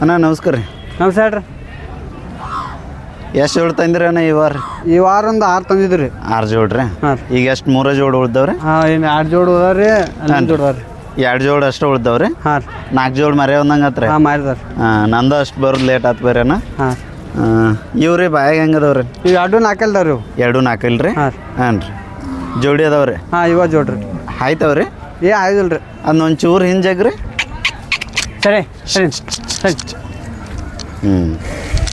ಅಣ್ಣ ನಮಸ್ಕಾರ ರೀ. ನಮಸ್ಕಾರ ರೀ ಎಷ್ಟು ಜೋಡಿ ತಂದಿರಿ ಅಣ್ಣ ಈ ವಾರ? ಈ ವಾರ ಒಂದು ಆರು ತಂದಿದ್ರಿ ರೀ? ಆರು ಜೋಡ್ರಿ ಹಾಂ ಈಗ ಎಷ್ಟು ಮೂರ ಜೋಡ್ ಉಳ್ದವ್ರಿ? ಹಾಂ ಏನು ಎರಡು ಜೋಡು ಉಳ್ದವ್ರಿ ರೀ ಹನ್ನೊಂದು ಜೋಡು ಅದಾವ ರೀ. ಎರಡು ಜೋಡ್ ಅಷ್ಟು ಉಳ್ದವ್ರಿ ಹಾಂ ರೀ. ನಾಲ್ಕು ಜೋಡ್ ಮರೆ ಒಂದಂಗೆ ಹತ್ರ ಹಾಂ ಮಾರಿದಾರ ಹಾಂ ನಂದು ಅಷ್ಟು ಬರೋದು ಲೇಟ್ ಆತು ಬೇರೆ ಅಣ್ಣ. ಹಾಂ. ಇವ್ರಿ ಬಾಯಾಗ ಹೆಂಗೆ ಅದಾವ್ರಿ ಇವು ಎರಡು ನಾಲ್ಕಲ್ದವ್ರಿ ಇವು. ಎರಡು ನಾಲ್ಕು ರೀ? ಹಾಂ ರೀ. ಹಾಂ ರೀ. ಜೋಡಿ ಅದಾವ್ರಿ ಹಾಂ ಇವ ಜೋಡ್ರಿ ಆಯ್ತವ್ರಿ ಏ ಆಯ್ದಲ್ರಿ. ರೀ ಅದನ್ನೊಂದು ಚೂರು ಹಿಂಜಾಗ್ರಿ. ಸರಿ ಸರಿ ಸರಿ. ಹ್ಞೂ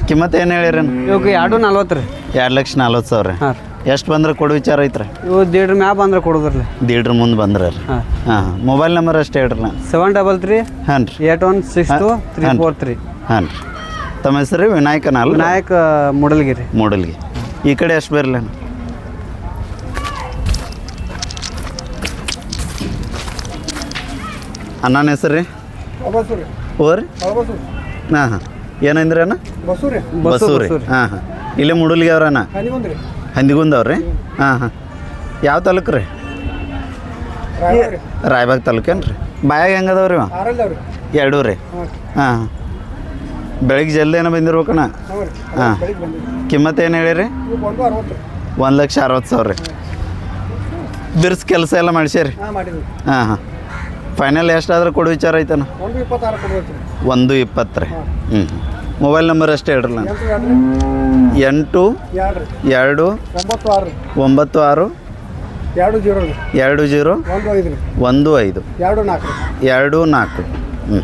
ಕಿಮ್ಮತ್ತು ಏನು ಹೇಳಿರಿ ಇವಾಗ ಎರಡು ನಲ್ವತ್ತು ರೀ. ಎರಡು ಲಕ್ಷ ನಲ್ವತ್ತು ಸಾವಿರ. ಹಾಂ ಎಷ್ಟು ಬಂದ್ರೆ ಕೊಡು ವಿಚಾರ ಐತ್ರಿ? ಇವು ದೀಡ್ರ ಮ್ಯಾಪ್ ಬಂದ್ರೆ ಕೊಡೋದ್ರಲ್ಲ. ದೀಡ್ರ ಮುಂದೆ ಬಂದ್ರೆ ರೀ. ಹಾಂ. ಹಾಂ ಮೊಬೈಲ್ ನಂಬರ್ ಅಷ್ಟೇ ನಾ ಸೆವೆನ್ ಡಬಲ್ ತ್ರೀ ಹಾಂ ರೀ. Eight one six two three four three. ಹಾಂ ರೀ. ತಮ್ಮ ಹೆಸರು ವಿನಾಯಕನ ಅಲ್ಲ ಮೂಡಲ್ಗಿರಿ ಮುಡಲ್ಗಿರಿ. ಮೂಡಲ್ಗಿ. ಈ ಕಡೆ ಎಷ್ಟು ಬರಲ್ಲ ಅಣ್ಣನ ಹೆಸರು ರೀ? ಓರಿ ಹಾಂ ಹಾಂ. ಏನಂದ್ರಿ ಅಣ್ಣ. ಹಾಂ ಹಾಂ. ಇಲ್ಲೇ ಮುಡಲ್ಗಿ ಅವ್ರಣ್ಣ? ಹಂದಿಗುಂದವ್ರಿ ಹಾಂ ಹಾಂ. ಯಾವ ತಾಲೂಕು ರೀ ರಾಯಬಾಗ್ ತಾಲೂಕೇನು ರೀ ಬಾಯಾಗ ಹೆಂಗದವ್ರಿ ಎರಡೂ ರೀ ಹಾ. ಹಾಂ ಬೆಳಿಗ್ಗೆ ಜಲ್ದಿ ಏನೋ ಬಂದಿರ್ಬೇಕಣ್ಣ? ಹಾಂ. ಕಿಮ್ಮತ್ ಏನು ಹೇಳಿರಿ? ಒಂದು ಲಕ್ಷ ಅರವತ್ತು ಸಾವಿರ ರೀ. ಬಿರ್ಸ್ ಕೆಲಸ ಎಲ್ಲ ಮಾಡಿಸ್ಯಾರಿ? ಹಾಂ ಹಾಂ. ಫೈನಲ್ ಎಷ್ಟಾದರೂ ಕೊಡು ವಿಚಾರ ಐತನ? ಒಂದು ಇಪ್ಪತ್ತು ರೀ. ಹ್ಞೂ ಮೊಬೈಲ್ ನಂಬರ್ ಅಷ್ಟೇ ಹೇಳ್ರಲ್ಲ ಎಂಟು ಎರಡು ಒಂಬತ್ತು ಆರು ಒಂಬತ್ತು ಆರು ಎರಡು ಜೀರೋ ಎರಡು ಜೀರೋ ಒಂದು ಐದು ಎರಡು ನಾಲ್ಕು ಎರಡು ನಾಲ್ಕು. ಹ್ಞೂ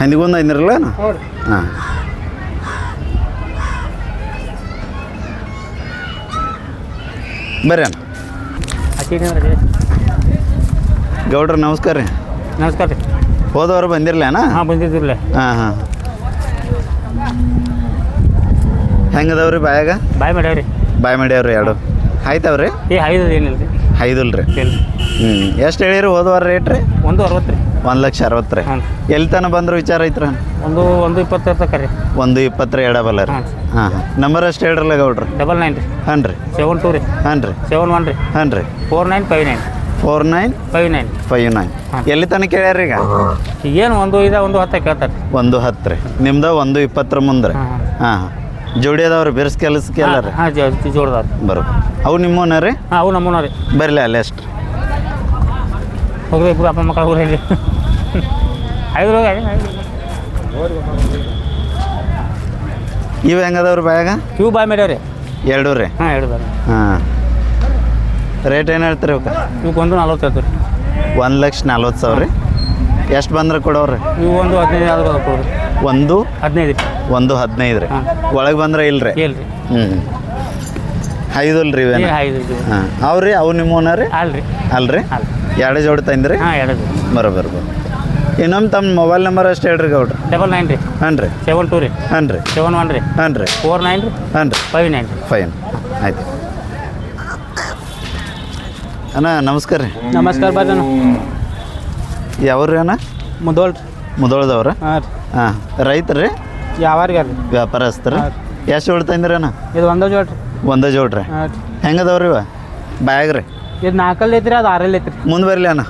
ಹಂದಿಗೊಂದು ಐದಿರಲ್ಲ ಹಾಂ. ಬರ್ರಿ ಅಣ್ಣ. ಗೌಡ್ರ ನಮಸ್ಕಾರ ರೀ. ನಮಸ್ಕಾರ ರೀ. ಹೋದವರು ಬಂದಿರಲ್ಲ ಅಣ್ಣ ಹಾಂ ಬಂದಿದ್ದಿರಲ್ಲ ಹಾಂ ಹಾಂ. ಹೆಂಗದವ್ರಿ ಬಾಯಾಗ? ಬಾಯ್ ಮಾಡ್ಯಾವ್ರಿ. ಬಾಯ್ ಮಾಡ್ಯಾವ್ರಿ ಎರಡು. ಆಯ್ತವ್ರಿ ಏ ಐದು ಏನಿಲ್ಲ ರೀ. ಐದಲ್ ರೀ? ಹ್ಞೂ ಎಷ್ಟು ಹೇಳಿರಿ ಹೋದವಾರ ರೇಟ್ ರೀ? ಒಂದು ಅರವತ್ತು ರೀ. ಒಂದು ಲಕ್ಷ ಅರವತ್ತು ರೀ. ಹಾಂ ಎಲ್ಲಿ ತನಕ ಬಂದ್ರೆ ವಿಚಾರ ಐತ್ರ? ಒಂದು ಒಂದು ಇಪ್ಪತ್ತು ತನಕ ರೀ. ಒಂದು ಇಪ್ಪತ್ತರ ಎಡಬಲ್ಲ ರೀ. ಹಾಂ. ಹಾಂ ಹಾಂ. ನಂಬರ್ ಅಷ್ಟು ಹೇಳ್ರಲ್ಲ ಗೌಡ್ರಿ? ಡಬಲ್ ನೈನ್ ರೀ. ಹಾಂ ರೀ. ಸೆವೆನ್ ಟೂ ರೀ. ಹಾಂ ರೀ. ಸೆವೆನ್ ಒನ್ ರೀ. ಹಾಂ ರೀ. Four nine five nine four nine five nine. Five nine. ಎಲ್ಲಿ ತನಕ ಕೇಳ್ಯಾರ ಈಗ ಏನು ಒಂದು ಇದ ಒಂದು ಹತ್ತ ಕೇಳ್ತಾರೆ ಒಂದು ಹತ್ತು ರೀ ನಿಮ್ದು ಒಂದು ಇಪ್ಪತ್ತರ ಮುಂದೆ ರೀ ಹಾಂ. ಜೋಡಿ ಅದಾವ್ರಿ ಬಿರ್ಸ್ ಕೆಲಸ ಎಲ್ಲ ರೀ ಹಾಂ ಜೋಡ್ದಾರ ಅವು ನಿಮ್ಮನ ರೀ ಹಾಂ ಅವು ನಮ್ಮನ ರೀ ಬರಲಿ ಅಲ್ಲಿ ಅಷ್ಟು. ಹೋಗ್ರಿ ಇಬ್ಬರು ಅಪ್ಪ ಮಕ್ಕಳು ಹೋಗ್ರಿ. ಇಲ್ಲಿ ಐದು ರೋಗ ಇವು ಹೆಂಗದವ್ರಿ ಬಾಯಾಗ? ಇವು ಬಾಯ್ ಮಾಡ್ಯಾವ್ರಿ ಎರಡು ರೀ ಹಾಂ ಎರಡು ಹಾಂ. ರೇಟ್ ಏನು ಹೇಳ್ತೀರಿ ಅವಕ್ಕೆ ಇವಕ್ಕೆ? ಒಂದು ನಲ್ವತ್ತು ರೀ. ಒಂದು ಲಕ್ಷ ನಲ್ವತ್ತು ಸಾವಿರ ರೀ. ಎಷ್ಟು ಬಂದ್ರೆ ಕೊಡೋರಿ ಇವು ಒಂದು ಹದಿನೈದು ಆದ್ರೆ ಕೊಡ್ರಿ. ಒಂದು? ಹದಿನೈದು ರೀ. ಒಂದು ಹದಿನೈದು ರೀ. ಒಳಗೆ ಬಂದ್ರೆ ಇಲ್ರಿ? ಇಲ್ಲ ರೀ ಹ್ಞೂ ಐದಲ್ ರೀ ಇವೇನ? ಐದು ಇದು ಹಾಂ. ಅವ್ರಿ ಅವು ನಿಮ್ಮನ ರೀ? ಅಲ್ರಿ. ಅಲ್ರಿ? ಎರಡು ಜೋಡಿ ತಂದ್ರಿ? ಹಾಂ ಎರಡು ಬರೋಬರ್ ಬರೋ ಇನ್ನೊಮ್ಮೆ ತಮ್ಮ ಮೊಬೈಲ್ ನಂಬರ್ ಅಷ್ಟು ಹೇಳ್ರಿ ಗೌಡ್ರಿ. ಡಬಲ್ ನೈನ್ ರೀ. ಹಾಂ ರೀ. ಸೆವೆನ್ ಟೂ ರೀ. ಹಾಂ ರೀ. ಸೆವೆನ್ ಒನ್ ರೀ. ಹಾಂ ರೀ. ಫೋರ್ ನೈನ್ ರೀ. ಹಾಂ ರೀ. ಫೈವ್ ನೈನ್ ರೀ. ಫೈನ್ ಆಯ್ತು. ಅಣ್ಣ ನಮಸ್ಕಾರ ರೀ. ನಮಸ್ಕಾರ ಬಾಜನ ಯಾವ್ರಿ ಅಣ್ಣ? ಮುದೋಳ್ ರೀ. ಮುದೋಳದವ್ರ? ಹಾಂ ರೀ. ಹಾಂ ರೈತರು ರೀ? ಯಾವಾರಿಗೆ ರೀ? ವ್ಯಾಪಾರಸ್ಥರು ಎಷ್ಟು ಜೋಡಿ ತಂದಿರಿ ಅಣ್ಣ? ಇದು ಒಂದೇ ಜೋಡ್ ರೀ. ಒಂದೇ ಜೋಡ್ರಿ ಹಾಂ ರೀ. ಹೆಂಗದವ್ರಿ ಇವ? ಬ್ಯಾಗ್ ರೀ. ಇದು ನಾಲ್ಕಲ್ಲಿ ಐತ್ರಿ ಅದು ಆರಲ್ಲಿ ಐತ್ರಿ. ಮುಂದೆ ಬರಲಿ ಅಣ್ಣ.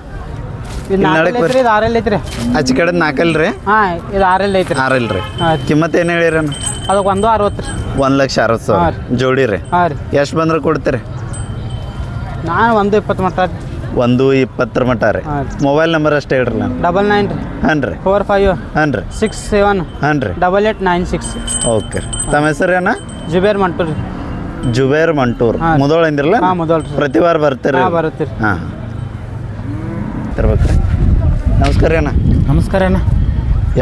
ಇದು ಇಲ್ಲಿ ನಾಲ್ಕಲ್ಲಿ ಐತ್ರಿ ಇದು ಆರಲ್ಲಿ ಐತ್ರಿ. ಆಚೆ ಕಡೆ ನಾಲ್ಕಲ್ ರೀ. ಹಾಂ ಇದು ಆರಲ್ಲಿ ಐತ್ರಿ. ಆರಲ್ ರೀ. ಹಾಂ ರೀ. ಏನು ಹೇಳಿರಿ ಅಣ್ಣ? ಅದಕ್ಕೆ ಒಂದು ಅರವತ್ತು ರೀ. ಒಂದು ಲಕ್ಷ ಅರವತ್ತು ಸಾವಿರ. ಜೋಡಿ ರೀ. ಹಾಂ ರೀ. ಎಷ್ಟು ಬಂದ್ರೆ ಕೊಡ್ತೀರಿ? ನಾನು ಒಂದು ಇಪ್ಪತ್ತು ಮಟ್ಟ ರೀ. ಒಂದು ಇಪ್ಪತ್ತರ ಮಟ್ಟ ರೀ. ಮೊಬೈಲ್ ನಂಬರ್ ಅಷ್ಟೇ ಹೇಳ್ರಿ ನಾನು. ಡಬಲ್ ನೈನ್ ರೀ. ಹಾಂ ರೀ. ಫೋರ್ ಫೈವ್ ಹಾಂ ರೀ. ಸಿಕ್ಸ್ ಸೆವೆನ್ ಹಾಂ ರೀ. Double eight nine six okay ತಮ್ಮ ಹೆಸರು ಏನ ಜುಬೇರ್ ಮಂಟೂರ್ ಜುಬೇರ್ ಮಂಟೂರ್. ಮುದೋಳ ಅಂದಿರಲ್ಲ? ರೀ. ಪ್ರತಿ ವಾರ ಬರ್ತೀರಿ ಹಾಂ ಬರುತ್ತೆ ರೀ. ಹಾಂ ತರ್ಬೇಕ್ರಿ ನಮಸ್ಕಾರ ರೀ ಅಣ್ಣ. ನಮಸ್ಕಾರ ಅಣ್ಣ.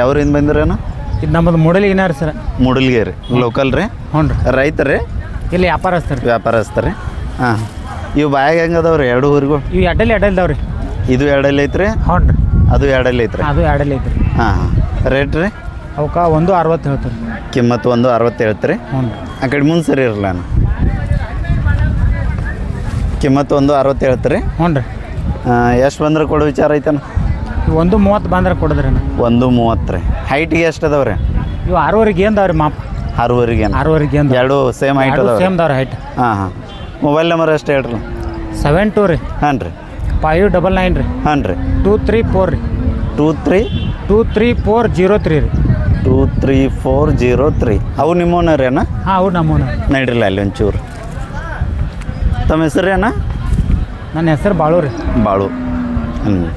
ಯಾವ್ರಿಂದ ಬಂದಿರ ಅಣ್ಣ? ಇದು ನಮ್ಮದು ಮೂಡಲಿ ಏನಾರ ಸರ್. ಮೂಡಲ್ಗೆ ರೀ ಲೋಕಲ್ ರೀ? ಹ್ಞೂ ರೀ. ರೈತರೇ? ಇಲ್ಲಿ ವ್ಯಾಪಾರಸ್ಥರು. ವ್ಯಾಪಾರಸ್ಥ ರೀ ಹಾಂ. ಇವು ಬಾಯಾಗ ಹೆಂಗೆ ಅದಾವ್ರಿ? ಎರಡು ಊರಿಗೂ? ಇವು ಎಡಲ್ ಎಡಲ್ ರೀ ಇದು ಎರಡಲ್ಲಿ ಐತ್ರಿ? ಹ್ಞೂ ರೀ. ಅದು ಎರಡಲ್ಲಿ ಐತ್ರಿ? ಅದು ಎರಡಲ್ಲಿ ಐತ್ರಿ. ಹಾಂ ಹಾಂ. ರೇಟ್ ರೀ? ಅವಕ್ಕೆ ಒಂದು ಅರವತ್ತು ಹೇಳ್ತಾರೆ ಕಿಮ್ಮತ್ತು ಒಂದು ಅರವತ್ತು ಹೇಳ್ತೀರಿ? ಹ್ಞೂ ಆ ಕಡೆ ಮುಂದೆ ಸರಿ ಇರಲ್ಲ ನಾನು ಕಿಮ್ಮತ್ತು ಒಂದು ಅರವತ್ತು ಹೇಳ್ತೀರಿ? ಹ್ಞೂ ರೀ. ಎಷ್ಟು ಬಂದ್ರೆ ಕೊಡೋ ವಿಚಾರ ಐತನ ಒಂದು ಮೂವತ್ತು ಬಂದ್ರೆ ಕೊಡಿದ್ರಿ ಒಂದು ಮೂವತ್ತು ರೀ. ಹೈಟಿಗೆ ಎಷ್ಟು ಅದಾವ ರೀ ಇವು ಆರೂವರೆಗೆ ಏನು ರೀ ಮಾಪ್? ಆರೂವರೆಗೆ ಆರೂವರೆಗೆ ಏನು ಎರಡು ಸೇಮ್ ಹೈಟ್ ಅದಾವ ಸೇಮ್ ದಾವ್ರಿ ಹೈಟ್ ಹಾಂ ಹಾಂ. ಮೊಬೈಲ್ ನಂಬರ್ ಎಷ್ಟು ಹೇಳ್ರಿ. ಸೆವೆನ್ ಟೂ ರೀ. ಹಾಂ ರೀ. ಫೈವ್ ಡಬಲ್ ನೈನ್ ರೀ. ಹಾಂ ರೀ. ಟೂ ತ್ರೀ ಫೋರ್ ರೀ. Two three? Two three four zero three ರೀ. Two three four zero three. ಅವು ನಿಮ್ಮೋನರೇನ ಹಾಂ ಅವ್ರು ನಮ್ಮೂನ ನಡೀರಲ್ಲ ಅಲ್ಲಿ ಒಂಚೂರು. ತಮ್ಮ ಹೆಸರು ಏನ ನನ್ನ ಹೆಸರು ಬಾಳು ರೀ. ಬಾಳು. ಹ್ಞೂ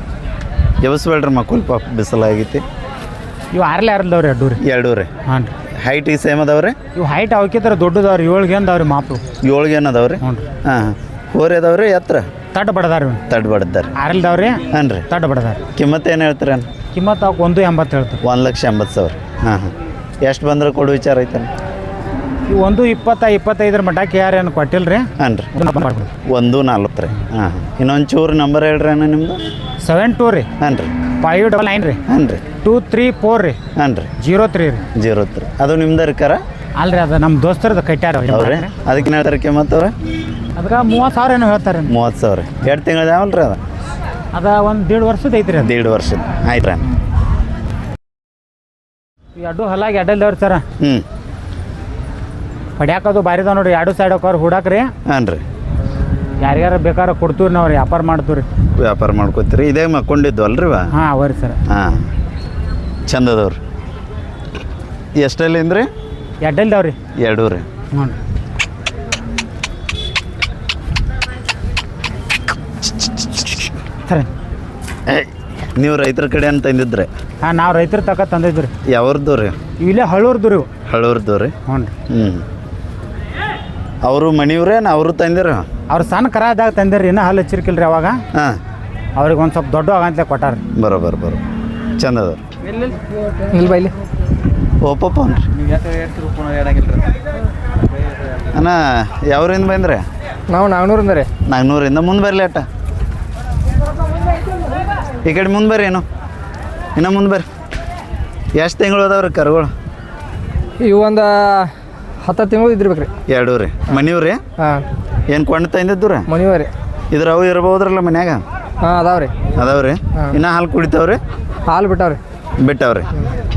ಎವಸ್ಬೇಡ್ರಿ ಮಕ್ಕಳು ಪಾಪ ಬಿಸಿಲಾಗೈತಿ? ಇವು ಆರ್ಲೆ ಆರ್ಲವ್ರಿ ಅಡ್ಡು ರೀ ಎರಡೂ ರೀ ಹಾಂ ರೀ. ಹೈಟಿಗೆ ಸೇಮ್ ಅದಾವ್ರಿ? ಇವು ಹೈಟ್ ಅವಕ್ಕಿತ್ರ ದೊಡ್ಡದವ್ರಿ ಏಳ್ಗೆ ಅಂದವ್ರಿ ಮಾಪು. ಏಳ್ಗೆ ಏನು ಅದಾವ್ರಿ ಹ್ಞೂ ರೀ. ಹಾಂ ಹೋರಿ ಅದಾವ್ರಿ ಎತ್ತರ ತಡ್ ಬಡದಾರಿ ತಡ್ ಬಡದಾರ ಆರಲ್ದವ್ರಿ? ಹಾಂ ರೀ. ತಡ್ ಬಡದಾರ. ಕಿಮ್ಮತ್ ಏನು ಹೇಳ್ತೀರ ಕಿಮ್ಮತ್ ಅವಕ್ಕೆ ಒಂದು ಎಂಬತ್ತು ಹೇಳ್ತಾರೆ ಒಂದು ಲಕ್ಷ ಎಂಬತ್ತು ಸಾವಿರ. ಹಾಂ ಹಾಂ. ಎಷ್ಟು ಬಂದ್ರೆ ಕೊಡು ವಿಚಾರ ಐತೆ ಇವು ಒಂದು ಇಪ್ಪತ್ತ ಇಪ್ಪತ್ತೈದರ ಮಟ್ಟಕ್ಕೆ ಯಾರೇನು ಕೊಟ್ಟಿಲ್ಲ ರೀ. ಹಾಂ ರೀ. ಒಂದು ನಾಲ್ಕು ರೀ. ಹಾಂ ಹಾಂ. ಇನ್ನೊಂದು ಚೂರು ನಂಬರ್ ಹೇಳ್ರಿ ಅಣ್ಣ ನಿಮ್ಮದು ಸೆವೆನ್ ಟೂ ರೀ. ಹಾಂ ರೀ. ಫೈವ್ ಡಬಲ್ ನೈನ್ ರೀ. ಹಾಂ ರೀ. ಟೂ ತ್ರೀ ಫೋರ್ ರೀ. ಹಾಂ ರೀ. ಜೀರೋ ತ್ರೀ ರೀ. ಜೀರೋ ತ್ರೀ ಅದು ನಿಮ್ದು ರೀ ಅಲ್ರಿ ಅದು ನಮ್ಮ ದೋಸ್ತರದ್ದು ಕಟ್ಟ್ಯಾರ ಅವ್ರಿ ಅದಕ್ಕೆ ಹೇಳ್ತಾರೆ ಕಿಮ್ಮತ್ತು ಅವ್ರೆ? ಅದಕ್ಕೆ ಮೂವತ್ತು ಸಾವಿರ ಏನೋ ಹೇಳ್ತಾರೆ ಮೂವತ್ತು ಸಾವಿರ. ಎರಡು ತಿಂಗಳು ಯಾವಲ್ಲ ರೀ ಅದು? ಅದ ಒಂದು ದೇಡ್ ವರ್ಷದ ಐತ್ರಿ ಅದು. ದೇಡ್ ವರ್ಷದ. ಆಯ್ತು ರೀ. ಅಡ್ಡು ಹಲಾಗಿ ಅಡ್ಡಲ್ದವ್ರಿ ಸರ. ಹ್ಞೂ ಪಡ್ಯಾಕದು ಬಾರಿ ಅದಾವ ನೋಡ್ರಿ. ಎರಡು ಸೈಡ್ ಹೋಗೋರು ಹುಡಾಕ್ರಿ. ಹಾಂ ರೀ. ಯಾರ್ಯಾರ ಬೇಕಾರ ಕೊಡ್ತೀವಿ ನಾವು ವ್ಯಾಪಾರ ಮಾಡ್ತೀವಿ ರೀ ವ್ಯಾಪಾರ ಮಾಡ್ಕೋತೀರಿ. ಇದೇ ಮಕ್ಕೊಂಡಿದ್ದು ಅಲ್ರಿ ವಾ ಹಾಂ ಅವರಿ ಸರ್. ಹಾಂ. ಚಂದದವ್ರಿ. ಎಷ್ಟಲ್ಲಿಂದ್ರಿ? ಎಡ್ಡಲ್ದವ್ರಿ. ಎರಡೂ ರೀ ಹ್ಞೂ ಸರಿ ನೀವು ರೈತರ ಕಡೆ ಅಂತ ತಂದಿದ್ರೆ ಹಾಂ ನಾವು ರೈತರ ತಕ ತಂದಿದ್ರಿ ರೀ. ಯಾವ್ರದ್ದು ರೀ? ಇಲ್ಲೇ ಹಳ್ಳೂರ್ದು ರೀ. ಹಳೂರ್ದು ರೀ. ಹ್ಞೂ ರೀ ಹ್ಞೂ ಅವರು ಮಣಿವ್ರೇನು ಅವರು ತಂದಿರ. ಅವ್ರು ಸಣ್ಣ ಕರಾದಾಗ ತಂದಿರಿ ಇನ್ನೂ ಹಲ್ಲು ರೀ ಅವಾಗ? ಹಾಂ. ಅವ್ರಿಗೆ ಒಂದು ಸ್ವಲ್ಪ ದೊಡ್ಡ ಆಗಂತಲೇ ಕೊಟ್ಟಾರ. ಬರೋಬರ್ ಬರೋ. ಚಂದ ಅದ ಇಲ್ಲ. ಬೈಲಿ ಓಪಪ್ಪ ರೀ ಅಣ್ಣ ಯಾವ್ರಿಂದ ಬಂದ್ರೆ? ನಾವು ನಾನ್ನೂರಿಂದ ರೀ. ನಾನ್ನೂರಿಂದ ಮುಂದೆ ಬರಲಿ ಅಟ್ಟ. ಈ ಕಡೆ ಮುಂದೆ ಬರ್ರಿ ಏನು? ಇನ್ನು ಮುಂದೆ ಬರ್ರಿ. ಎಷ್ಟು ತಿಂಗಳು ಅದಾವ್ರಿ ಕರುಗಳು? ಇವು ಒಂದು ಹತ್ತು ತಿಂಗಳು ಇದ್ದಿರ್ಬೇಕು ರೀ ಎರಡು ರೀ. ಮನಿವ್ ರೀ? ಹಾಂ. ಏನು ಕೊಂಡು ತಂದಿದ್ದು ರೀ? ಮನಿವ ರೀ. ಇದ್ರ ಅವು ಇರ್ಬೋದ್ರಲ್ಲ ಮನ್ಯಾಗ? ಹಾಂ ಅದಾವ್ರಿ. ರೀ? ಅದಾವ್ರಿ ರೀ ಇನ್ನು ಹಾಲು ಕುಡಿತಾವ್ರಿ? ಹಾಲು ಬಿಟ್ಟಾವ್ರಿ. ಬಿಟ್ಟಾವ್ರಿ.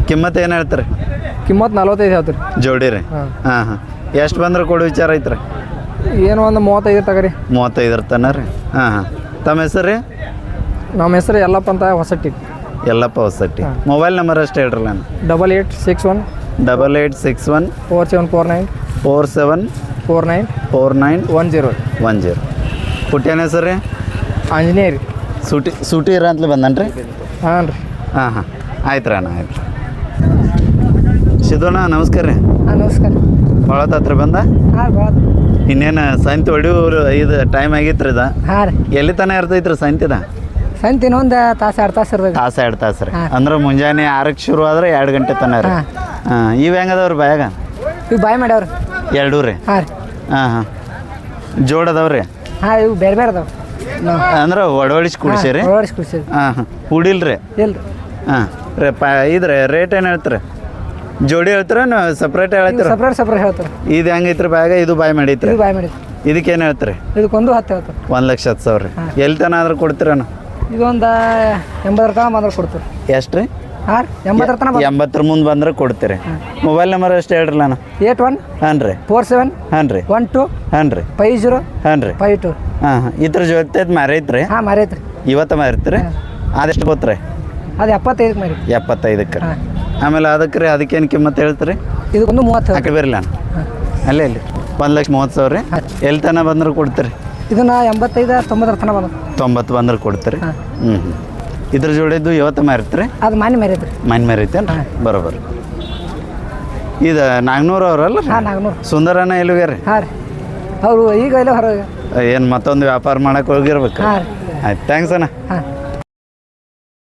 ಕಿಮ್ಮತ್ ಏನು ಹೇಳ್ತಾರೆ? ಕಿಮ್ಮತ್ತು ನಲ್ವತ್ತೈದು ಹೇಳ್ತೀರಿ. ಜೋಡಿ ರೀ. ಹಾಂ. ಹಾಂ ಹಾಂ. ಎಷ್ಟು ಬಂದ್ರೆ ಕೊಡು ವಿಚಾರ ಐತ್ರಿ? ಏನು ಒಂದು ಮೂವತ್ತೈದು ತಗರಿ. ಮೂವತ್ತೈದರ ತನ ರೀ. ಹಾಂ ಹಾಂ. ತಮ್ಮ ಹೆಸರು ರೀ? ನಮ್ಮ ಹೆಸರು ಎಲ್ಲಪ್ಪ ಅಂತ ಹೊಸಟ್ಟಿ. ಎಲ್ಲಪ್ಪ ಹೊಸಟ್ಟಿ. ಮೊಬೈಲ್ ನಂಬರ್ ಅಷ್ಟೇ ಹೇಳ್ರಲ್ಲ ನಾನು double eight six one double eight six one four seven four nine four seven four nine four nine one zero. One zero. ಪುಟ್ಯನ ಹೆಸರು ರೀ? ಆಂಜನೇಯ ರೀ. ಸೂಟಿ ಸೂಟಿ ಇರ ಅಂತಲೇ ಬಂದನ್ರಿ ಹಾಂ ರೀ. ಹಾಂ ಹಾಂ. ಆಯ್ತು ರೀ ಅಣ್ಣ ಆಯ್ತು ಸಿದ್ದೋಣ ನಮಸ್ಕಾರ ರೀ. ಹಾಂ ನಮಸ್ಕಾರ. ಭಾಳ ಹತ್ರ ಬಂದ? ಹಾಂ ಭಾಳ ಇನ್ನೇನು ಸಂತಿ ಹೊಡಿಯೋರು ಇದು ಟೈಮ್ ಆಗಿತ್ತು ರೀ ಇದು? ಹಾಂ ರೀ. ಎಲ್ಲಿ ತನಕ ರೀ ಸಂತಿದ? ಸಂತೆ ಇನ್ನೊಂದು ತಾಸು ಎರಡು ತಾಸು ಇರ್ತದೆ ತಾಸು ಎರಡು ತಾಸು ರೀ. ಅಂದ್ರೆ ಮುಂಜಾನೆ ಆರಕ್ಕೆ ಶುರು ಆದ್ರೆ ಎರಡು ಗಂಟೆ ತನಕ ರೀ. ಹಾಂ. ಇವು ಹೆಂಗದವ್ರಿ ಬಾಯಾಗ? ಇವು ಬಾಯ್ ಮಾಡ್ಯಾವ್ರಿ ಎರಡೂ ರೀ? ಹಾಂ ರೀ. ಹಾಂ ಹಾಂ. ಜೋಡ್ ಅದಾವ್ರಿ ಹಾಂ ಇವು ಬೇರೆ ಬೇರೆ ಅದಾವೆ. ಅಂದ್ರೆ ಒಡವಡಿಸಿ ಕುಡಿಸಿರಿ ಓಡಿಸಿ ಕುಡಿಸಿರಿ ಹಾಂ ಹಾಂ. ಕುಡಿಲ್ರಿ ಇಲ್ಲ ಹಾಂ ರೇ ಪ ಇದ್ರೆ ರೇಟ್ ಏನು ಹೇಳ್ತಾರೆ? ಜೋಡಿ ಹೇಳ್ತೀರ ಸಪ್ರೇಟ್ ಹೇಳ್ತಾರೆ? ಸಪ್ರೇಟ್ ಸಪ್ರೇಟ್ ಹೇಳ್ತಾರೆ ಇದು ಹೆಂಗೈತ್ರಿ ಬಾಯಾಗ? ಇದು ಬಾಯ್ ಮಾಡೈತ್ರಿ? ಇದು ಬಾಯ್ ಮಾಡಿದ್ರಿ ಇದಕ್ಕೇನು ಹೇಳ್ತೀರಿ? ಇದಕ್ಕೊಂದು ಹತ್ತು ಹೇಳ್ತಾರೆ ಒಂದು ಲಕ್ಷ ಹತ್ತು ಸಾವಿರ ರೀ. ಎಲ್ಲಿ ತನ ಆದ್ರೆ ಕೊಡ್ತೀರಣ್ಣ ಇದೊಂದು ಎಂಬತ್ತರ ತನಕ ಬಂದ್ರೆ ಕೊಡ್ತೀವಿ. ಎಷ್ಟು ರೀ? ಎಂಬತ್ತರ ತನಕ ಎಂಬತ್ತರ ಮುಂದೆ ಬಂದ್ರೆ ಕೊಡ್ತೀರಿ. ಮೊಬೈಲ್ ನಂಬರ್ ಅಷ್ಟು ಹೇಳ್ರಿ ನಾನು ಏಟ್ ಒನ್ ಹಾಂ ರೀ. ಫೋರ್ ಸೆವೆನ್ ಹಾಂ ರೀ. ಒನ್ ಟು ಹಾಂ ರೀ. ಫೈವ್ ಜೀರೋ ಹಾಂ ರೀ. ಫೈವ್ ಟು ಹಾಂ ಹಾಂ. ಇದ್ರ ಜೊತೆ ಮಾರೈತ್ರಿ ಹಾಂ ಮಾರೈತ್ರಿ ಇವತ್ತು ಮಾರಿತ್ರಿ ಅದೆಷ್ಟು ಗೊತ್ತ್ರಿ? ಅದು ಎಪ್ಪತ್ತೈದಕ್ಕೆ ಮಾರಿ. ಎಪ್ಪತ್ತೈದಕ್ಕೆ ಆಮೇಲೆ ಅದಕ್ಕೆ ರೀ ಅದಕ್ಕೇನು ಕಿಮ್ಮತ್ತು ಹೇಳ್ತೀರಿ? ಇದಕ್ಕೊಂದು ಮೂವತ್ತು. ಹಾಕಿ ಬರಲಿ ನಾನು ಅಲ್ಲೇ ಇಲ್ಲಿ ಒಂದು ಲಕ್ಷ ಮೂವತ್ತು ಸಾವಿರ ರೀ. ಎಲ್ಲಿ ತನಕ ಬಂದ್ರೆ ಕೊಡ್ತೀರಿ? ಇದನ್ನ ಎಂಬತ್ತೈದು ತೊಂಬತ್ತರ ತನಕ ಬಂದ ತೊಂಬತ್ತು ಬಂದ್ರೆ ಕೊಡ್ತೀರಿ. ಹ್ಞೂ ಹ್ಞೂ ಇದ್ರ ಜೋಡಿದ್ದು ಇವತ್ತು ಮಾರಿತ್ರಿ ಅದು ಮನೆ ಮಾರೈತ್ರಿ ಮನೆ ಮಾರೈತೇನು ಬರೋಬರ್. ಇದು ನಾಗ್ನೂರು ಅವ್ರಲ್ಲ ರೀ? ಹಾಂ ನಾಲ್ಕುನೂರು ಸುಂದರನ ಎಲ್ಲಿಗೆ ರೀ? ಹಾಂ ರೀ. ಅವರು ಈಗ ಎಲ್ಲ ಹೊರಗೆ ಏನು ಮತ್ತೊಂದು ವ್ಯಾಪಾರ ಮಾಡಕ್ಕೆ ಹೋಗಿರ್ಬೇಕು? ಹಾಂ ರೀ. ಆಯ್ತು ಥ್ಯಾಂಕ್ಸ್ ಅಣ್ಣ. ಹಾಂ.